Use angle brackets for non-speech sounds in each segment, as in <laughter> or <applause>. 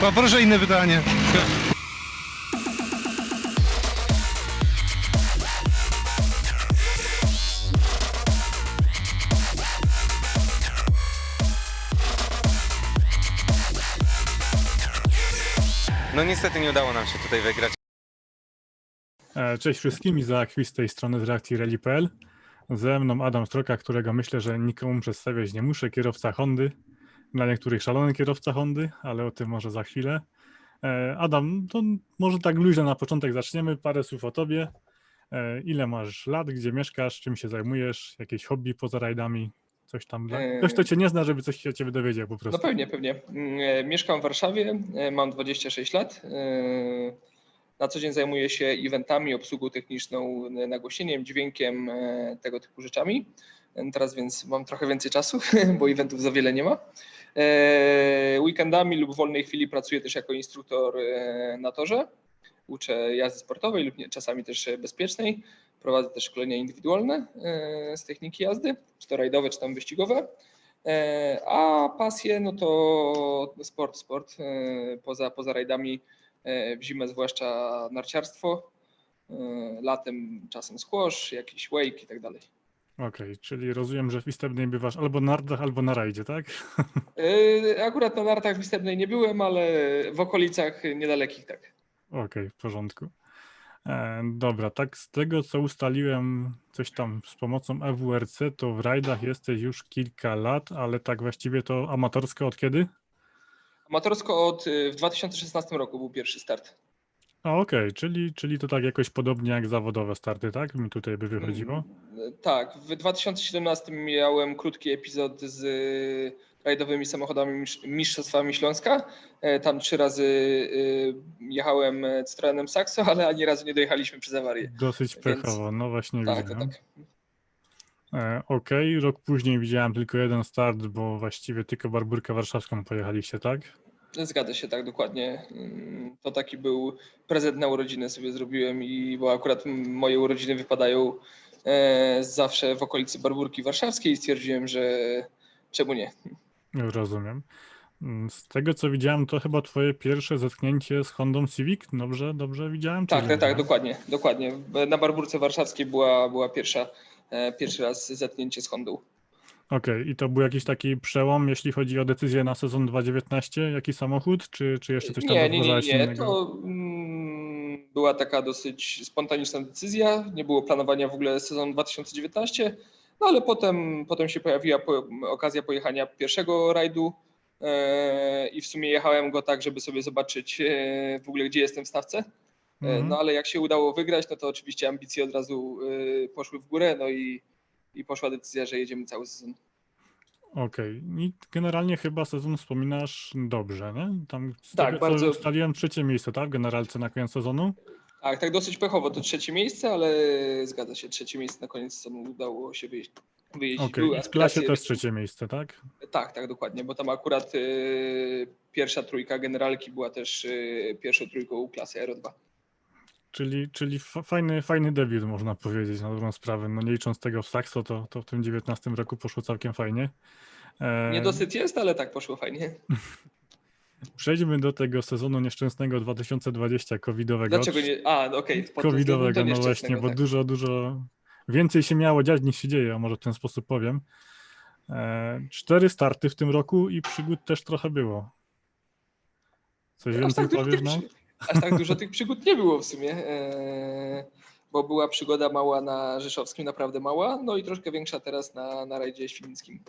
Poproszę inne pytanie. No niestety nie udało nam się tutaj wygrać. E, Cześć wszystkim, Izaak Chwist z tej strony z reakcji Rally.pl. Ze mną Adam Stroka, którego myślę, że nikomu przedstawiać nie muszę, kierowca Hondy. Dla niektórych szalony kierowca Hondy, ale o tym może za chwilę. E, Adam, to może tak luźno na początek zaczniemy. Parę słów o tobie. E, Ile masz lat, gdzie mieszkasz, czym się zajmujesz, jakieś hobby poza rajdami, coś tam. E, Ktoś, kto cię nie zna, żeby coś się o ciebie dowiedział po No prostu. pewnie, pewnie. Mm, Mieszkam w Warszawie, mam 26 lat. Na co dzień zajmuję się eventami, obsługą techniczną, nagłośnieniem, dźwiękiem, tego typu rzeczami. Teraz więc mam trochę więcej czasu, <laughs> bo eventów za wiele nie ma. E, Weekendami lub w wolnej chwili pracuję też jako instruktor e, na torze. Uczę jazdy sportowej lub czasami też bezpiecznej. Prowadzę też szkolenia indywidualne e, z techniki jazdy, czy to rajdowe, czy tam wyścigowe. A pasje, no to sport, sport. Poza, poza rajdami w zimę zwłaszcza narciarstwo, latem czasem squash, jakiś wake i tak dalej. Okej, czyli rozumiem, że w Istebnej bywasz albo na nardach, albo na rajdzie, tak? <laughs> E, Akurat na nartach w Występnej nie byłem, ale w okolicach niedalekich tak. Okej, w porządku. E, dobra, tak z tego co ustaliłem coś tam z pomocą EWRC, to w rajdach jesteś już kilka lat, ale tak właściwie to amatorsko od kiedy? Amatorsko od e, w 2016 roku był pierwszy start. A okej, czyli, czyli to tak jakoś podobnie jak zawodowe starty, tak? Mi tutaj by wychodziło. Mm, Tak, w 2017 miałem krótki epizod z y, rajdowymi samochodami Mistrzostwami Śląska. E, Tam trzy razy y, jechałem e, Citroenem Saxo, ale ani razu nie dojechaliśmy przez awarię. Dosyć Więc- pechowo, no właśnie Tak, widziałem. tak. E, okej, rok później widziałem tylko jeden start, bo właściwie tylko Barburkę Warszawską pojechaliście, tak? Zgadza się, tak, dokładnie. Mm, To taki był prezent na urodziny sobie zrobiłem i bo akurat moje urodziny wypadają e, zawsze w okolicy Barburki Warszawskiej i stwierdziłem, że czemu nie. Rozumiem. Mm, Z tego co widziałem, to chyba twoje pierwsze zetknięcie z Hondą Civic, dobrze, dobrze widziałem? Tak, tak, tak, dokładnie, dokładnie. Na Barburce Warszawskiej była, była pierwsza, e, pierwszy raz zetknięcie z Hondą. Okej, i to był jakiś taki przełom, jeśli chodzi o decyzję na sezon 2019, jaki samochód, czy, czy jeszcze coś tam Nie, nie, nie, nie. innego? To mm, była taka dosyć spontaniczna decyzja. Nie było planowania w ogóle sezonu 2019, no ale potem, potem się pojawiła po, okazja pojechania pierwszego rajdu e, i w sumie jechałem go tak, żeby sobie zobaczyć e, w ogóle, gdzie jestem w stawce. E, Mhm. No ale jak się udało wygrać, no to oczywiście ambicje od razu poszły w górę, no i, i poszła decyzja, że jedziemy cały sezon. Okej, i generalnie chyba sezon wspominasz dobrze, nie? Tam Tak, tego bardzo. ustaliłem trzecie miejsce, tak? W generalce na koniec sezonu? Tak, tak dosyć pechowo to trzecie miejsce, ale zgadza się, trzecie miejsce na koniec sezonu udało się wyjść. wyjść. I w klasie też trzecie miejsce, tak? Tak, tak, dokładnie, bo tam akurat y, pierwsza trójka generalki była też y, pierwszą trójką klasy Aero 2. Czyli, czyli fa- fajny, fajny debiut, można powiedzieć, na dobrą sprawę. No nie licząc tego w Saxo, to, to w tym 19 roku poszło całkiem fajnie. E, Niedosyt jest, ale tak poszło fajnie. <laughs> Przejdźmy do tego sezonu nieszczęsnego 2020 covidowego. Dlaczego nie? A, okej. względem covidowego, no właśnie, bo tak. dużo, dużo więcej się miało dziać niż się dzieje, a może w ten sposób powiem. E, cztery starty w tym roku i przygód też trochę było. Coś więcej tak, powiesz nam? Aż tak dużo tych przygód nie było w sumie, e, bo była przygoda mała na Rzeszowskim, naprawdę mała, no i troszkę większa teraz na, na rajdzie świdnickim.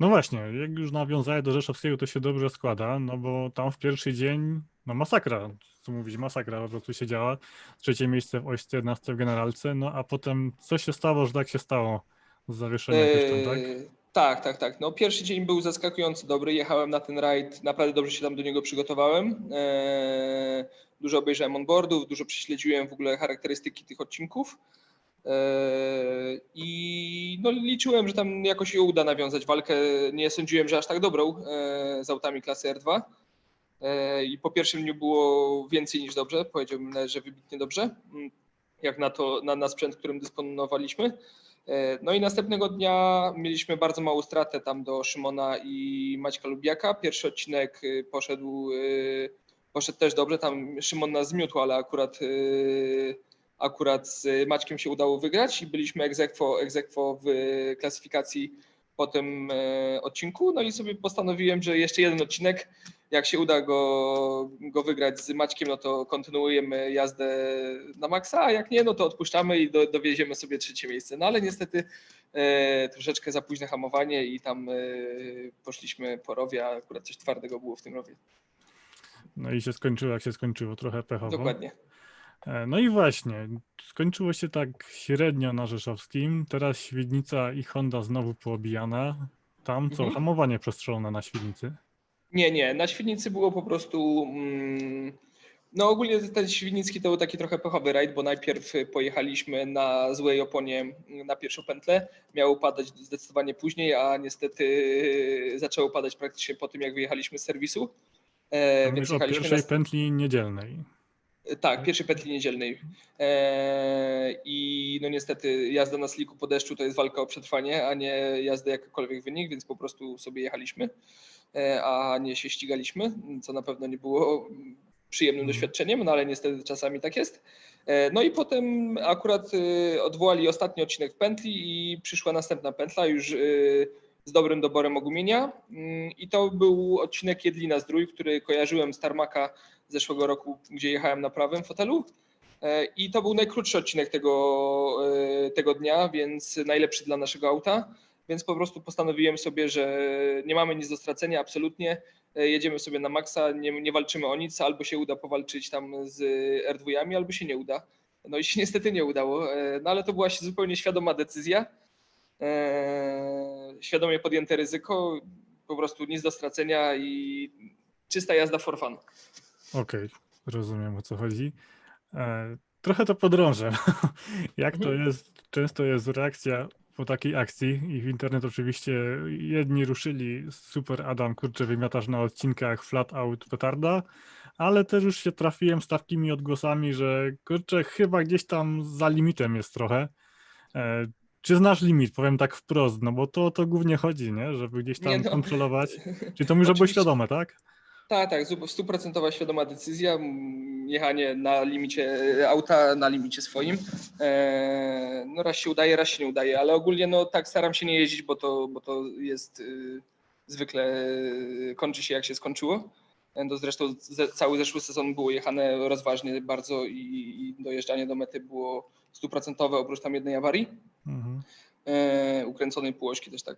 No właśnie, jak już nawiązałem do Rzeszowskiego, to się dobrze składa, no bo tam w pierwszy dzień, no masakra, co mówić, masakra po prostu się działa. Trzecie miejsce w Ośce, 11 w Generalce, no a potem co się stało, że tak się stało z zawieszeniem jakoś tam, tak? Tak, tak, tak. No, pierwszy dzień był zaskakująco dobry. Jechałem na ten rajd, naprawdę dobrze się tam do niego przygotowałem. Eee, Dużo obejrzałem onboardów, dużo prześledziłem w ogóle charakterystyki tych odcinków. Eee, I no, liczyłem, że tam jakoś się uda nawiązać walkę. Nie sądziłem, że aż tak dobrą eee, z autami klasy R2. Eee, I po pierwszym dniu było więcej niż dobrze. Powiedziałbym że wybitnie dobrze, jak na to, na, na sprzęt, którym dysponowaliśmy. E, No i następnego dnia mieliśmy bardzo małą stratę tam do Szymona i Maćka Lubiaka. Pierwszy odcinek y, poszedł, y, poszedł też dobrze, tam Szymon nas zmiótł, ale akurat, akurat z Maćkiem się udało wygrać i byliśmy aequo w klasyfikacji po tym e, odcinku. No i sobie postanowiłem, że jeszcze jeden odcinek, jak się uda go, go wygrać z Maćkiem, no to kontynuujemy jazdę na maksa, a jak nie, no to odpuszczamy i do, dowieziemy sobie trzecie miejsce. No ale niestety e, troszeczkę za późne hamowanie i tam e, poszliśmy po rowie, a akurat coś twardego było w tym rowie. No i się skończyło, jak się skończyło, trochę pechowo. Dokładnie. E, No i właśnie, skończyło się tak średnio na Rzeszowskim. Teraz Świdnica i Honda znowu poobijana. Tam co, Mhm. hamowanie przestrzelone na Świdnicy. Nie, nie, na Świdnicy było po prostu. Mm, no ogólnie ten Świdnicki to był taki trochę pechowy rajd, bo najpierw pojechaliśmy na złej oponie na pierwszą pętlę. Miało padać zdecydowanie później, a niestety zaczęło padać praktycznie po tym, jak wyjechaliśmy z serwisu. E, Mówisz o pierwszej na- pętli niedzielnej. Tak, pierwszej petli niedzielnej. Eee, I no niestety jazda na sliku po deszczu to jest walka o przetrwanie, a nie jazda jakakolwiek wynik, więc po prostu sobie jechaliśmy, e, a nie się ścigaliśmy, co na pewno nie było przyjemnym Mhm. doświadczeniem, no ale niestety czasami tak jest. E, No i potem akurat e, odwołali ostatni odcinek pętli i przyszła następna pętla już e, z dobrym doborem ogumienia Mm, i to był odcinek Jedlina Zdrój, który kojarzyłem z Tarmaka z zeszłego roku, gdzie jechałem na prawym fotelu. E, I to był najkrótszy odcinek tego, e, tego dnia, więc najlepszy dla naszego auta. Więc po prostu postanowiłem sobie, że nie mamy nic do stracenia, absolutnie. E, Jedziemy sobie na maksa, nie, nie walczymy o nic, albo się uda powalczyć tam z R2, albo się nie uda. No i się <laughs> niestety nie udało, no ale to była zupełnie świadoma decyzja. E, Świadomie podjęte ryzyko, po prostu nic do stracenia i czysta jazda for fun. Okej, rozumiem o co chodzi. E, trochę to podrążę. <laughs> Jak to Mhm. jest, często jest reakcja po takiej akcji i w internet oczywiście jedni ruszyli super Adam, kurczę, wymiatasz na odcinkach flat out petarda, ale też już się trafiłem z takimi odgłosami, że kurczę, chyba gdzieś tam za limitem jest trochę. Czy znasz limit? Powiem tak wprost, no bo to to głównie chodzi, nie? Żeby gdzieś tam Nie no. kontrolować. Czy to być Oczywiście. świadome, tak? Tak, tak, stuprocentowa świadoma decyzja, jechanie na limicie e, auta, na limicie swoim. E, No raz się udaje, raz się nie udaje, ale ogólnie no tak staram się nie jeździć, bo to, bo to jest y, zwykle y, kończy się jak się skończyło. E, To zresztą cały zeszły sezon było jechane rozważnie bardzo i, i dojeżdżanie do mety było stuprocentowe oprócz tam jednej awarii Mhm. e, ukręconej półośki też tak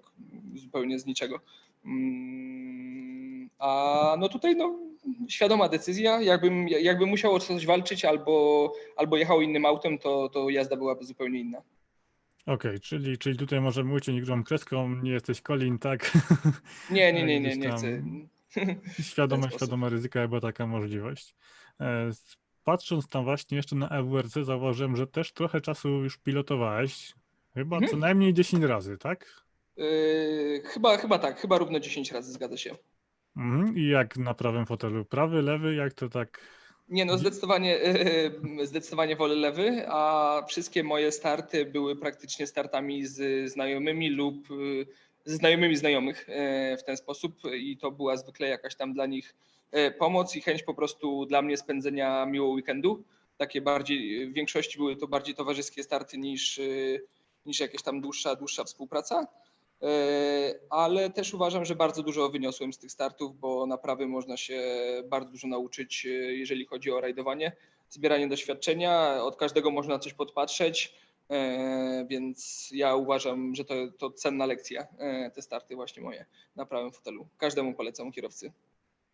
zupełnie z niczego. Mm, A no tutaj no, świadoma decyzja, jakbym, jakbym musiał o coś walczyć albo, albo jechał innym autem, to, to jazda byłaby zupełnie inna. Okej, czyli, czyli tutaj możemy uciąć grą kreską, nie jesteś Colin, tak? Nie, nie, nie, <laughs> nie, nie chcę. <laughs> Świadome, sposób. świadome ryzyka, chyba taka możliwość. E, Patrząc tam właśnie jeszcze na EWRC, zauważyłem, że też trochę czasu już pilotowałeś. Chyba Mhm. co najmniej 10 razy, tak? Yy, chyba, chyba tak, chyba równo 10 razy zgadza się. Mhm. I jak na prawym fotelu? Prawy, lewy, jak to tak? Nie, no zdecydowanie, yy, zdecydowanie wolę lewy, a wszystkie moje starty były praktycznie startami z znajomymi lub yy, ze znajomymi znajomych yy, w ten sposób i to była zwykle jakaś tam dla nich yy, pomoc i chęć po prostu dla mnie spędzenia miłego weekendu. Takie bardziej, w większości były to bardziej towarzyskie starty niż, yy, niż jakaś tam dłuższa, dłuższa współpraca. Yy, Ale też uważam, że bardzo dużo wyniosłem z tych startów, bo naprawdę można się bardzo dużo nauczyć, yy, jeżeli chodzi o rajdowanie, zbieranie doświadczenia. Od każdego można coś podpatrzeć, yy, więc ja uważam, że to, to cenna lekcja, te starty właśnie moje na prawym fotelu. Każdemu polecam kierowcy.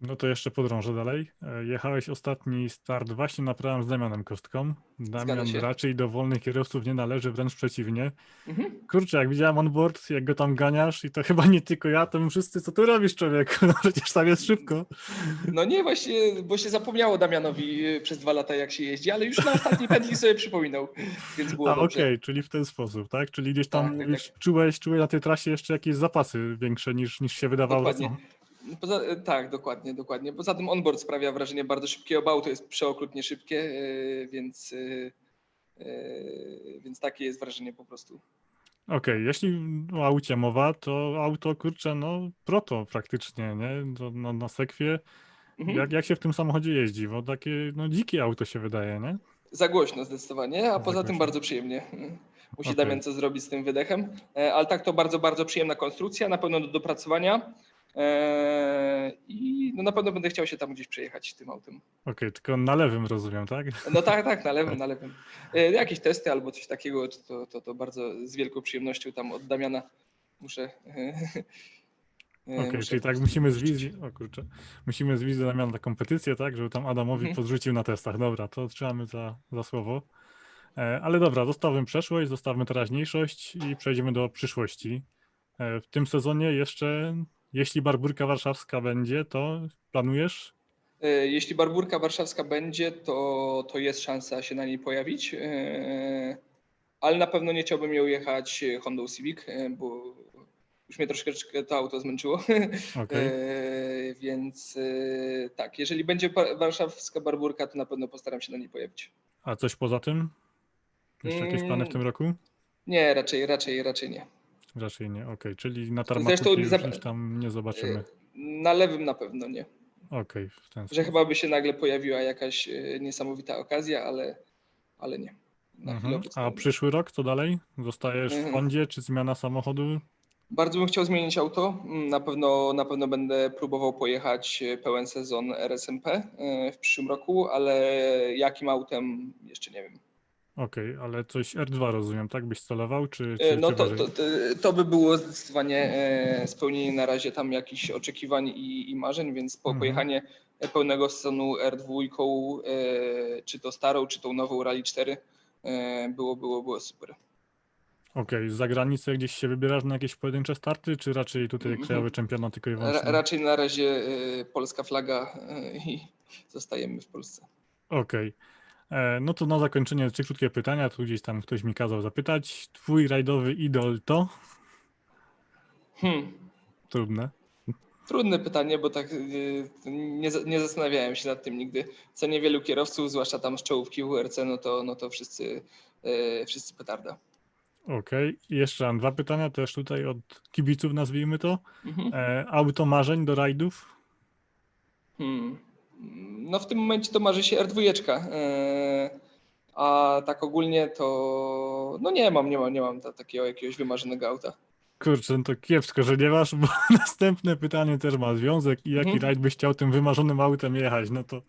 No to jeszcze podrążę dalej. E, Jechałeś ostatni start właśnie na prawym z Damianem Kostką. Damian raczej do wolnych kierowców nie należy, wręcz przeciwnie. Mhm. Kurczę, jak widziałem on board, jak go tam ganiasz i to chyba nie tylko ja, to my wszyscy, co ty robisz człowieku? <laughs> No przecież tam jest szybko. No nie, właśnie, bo się zapomniało Damianowi yy, przez dwa lata, jak się jeździ, ale już na ostatniej pętli sobie przypominał, więc było A okej, czyli w ten sposób, tak? Czyli gdzieś tam Tak, tak, mówisz, czułeś, czułeś na tej trasie jeszcze jakieś zapasy większe niż, niż się wydawało. Dokładnie. Poza, tak, dokładnie, dokładnie. Poza tym onboard sprawia wrażenie bardzo szybkiego, bo auto jest przeokrutnie szybkie, yy, więc, yy, więc takie jest wrażenie po prostu. Okej, jeśli o aucie mowa, to auto, kurczę, no proto praktycznie, nie? To na, na sekwie. Mhm. Jak, jak się w tym samochodzie jeździ? Bo takie, no dzikie auto się wydaje, nie? Za głośno zdecydowanie, a Za poza tym bardzo przyjemnie. <laughs> Musi Okej. Damian co zrobić z tym wydechem. E, Ale tak to bardzo, bardzo przyjemna konstrukcja, na pewno do dopracowania. E, I no na pewno będę chciał się tam gdzieś przejechać tym autem. Okej, tylko na lewym rozumiem, tak? No tak, tak, na lewym, na lewym. E, Jakieś testy albo coś takiego, to, to, to bardzo z wielką przyjemnością tam od Damiana muszę. e, Okej, muszę czyli tak musimy z wizji, o kurczę, musimy z wizji Damiana na kompetycję, tak, żeby tam Adamowi Mhm. podrzucił na testach. Dobra, to trzymamy za, za słowo. Ale dobra, zostawmy przeszłość, zostawmy teraźniejszość i przejdziemy do przyszłości. W tym sezonie jeszcze, jeśli Barburka Warszawska będzie, to planujesz? E, Jeśli Barburka Warszawska będzie, to, to jest szansa się na niej pojawić, e, ale na pewno nie chciałbym ją jechać Hondą Civic, e, bo już mnie troszeczkę to auto zmęczyło. <laughs> E, Więc tak, jeżeli będzie warszawska Barburka, to na pewno postaram się na niej pojawić. A coś poza tym? Jeszcze jakieś plany w tym Mm. roku? Nie, raczej, raczej, raczej nie. Raczej nie, okej, czyli na tarmaku już zap- tam nie zobaczymy. E, Na lewym na pewno nie. Okej, w ten Że sposób. chyba by się nagle pojawiła jakaś e, niesamowita okazja, ale, ale nie. Mhm. A przyszły rok co dalej? Zostajesz w Mhm. Hondzie, czy zmiana samochodu? Bardzo bym chciał zmienić auto. Mm, Na pewno, na pewno będę próbował pojechać e, pełen sezon RSMP w przyszłym roku, ale jakim autem jeszcze nie wiem. Okej, ale coś R2 rozumiem, tak? Byś celował, czy, E, czy, No czy to, to, to, by było zdecydowanie e, spełnienie na razie tam jakichś oczekiwań i, i marzeń, więc po Mhm. pojechanie pełnego sezonu R2, e, czy to starą, czy tą nową Rally 4 e, było, było, było super. Okej, z zagranicy gdzieś się wybierasz na jakieś pojedyncze starty, czy raczej tutaj Mhm. krajowy czempionat tylko i Ra, wyłącznie? raczej na razie polska flaga i zostajemy w Polsce. Okej. E, No to na zakończenie trzy krótkie pytania, tu gdzieś tam ktoś mi kazał zapytać. Twój rajdowy idol to? Hmm. Trudne. Trudne pytanie, bo tak y, nie, nie zastanawiałem się nad tym nigdy. Co niewielu kierowców, zwłaszcza tam z czołówki WRC, no to, no to wszyscy, y, wszyscy petarda. Okej, i jeszcze mam dwa pytania, też tutaj od kibiców nazwijmy to. Mhm. E, auto marzeń do rajdów? Hmm. No w tym momencie to marzy się R2, y, a tak ogólnie to no nie mam, nie mam, nie mam ta, takiego jakiegoś wymarzonego auta. Kurczę, no to kiepsko, że nie masz, bo <laughs> następne pytanie też ma związek i jaki Mhm. rajd byś chciał tym wymarzonym autem jechać, no to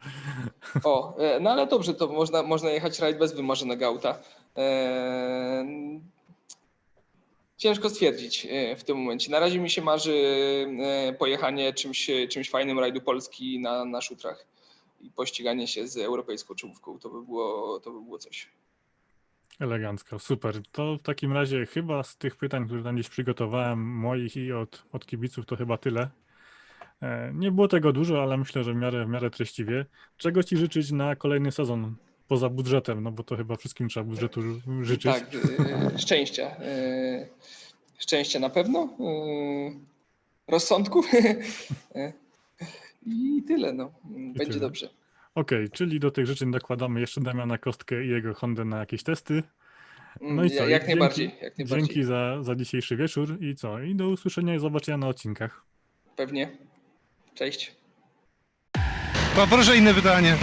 O, e, no ale dobrze, to można, można jechać rajd bez wymarzonego auta. Ciężko stwierdzić e, w tym momencie. Na razie mi się marzy e, pojechanie czymś, czymś fajnym rajdu Polski na, na szutrach i pościganie się z europejską czołówką. To by było, to by było coś. elegancko, super. To w takim razie chyba z tych pytań, które tam gdzieś przygotowałem, moich i od, od kibiców, to chyba tyle. E, Nie było tego dużo, ale myślę, że w miarę, w miarę treściwie. Czego ci życzyć na kolejny sezon? Poza budżetem, no bo to chyba wszystkim trzeba budżetu ży- życzyć. Tak, e, szczęścia. e, Szczęścia na pewno. Rozsądku. <laughs> I tyle, no. Będzie tyle. dobrze. Okej, czyli do tych życzeń dokładamy jeszcze Damiana Kostkę i jego Hondę na jakieś testy. No i Ja- co? Jak Dzięki- najbardziej, jak najbardziej. Dzięki za, za dzisiejszy wieczór i co? I do usłyszenia i zobaczenia na odcinkach. Pewnie. Cześć. Poproszę inne pytanie.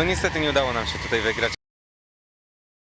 No niestety nie udało nam się tutaj wygrać.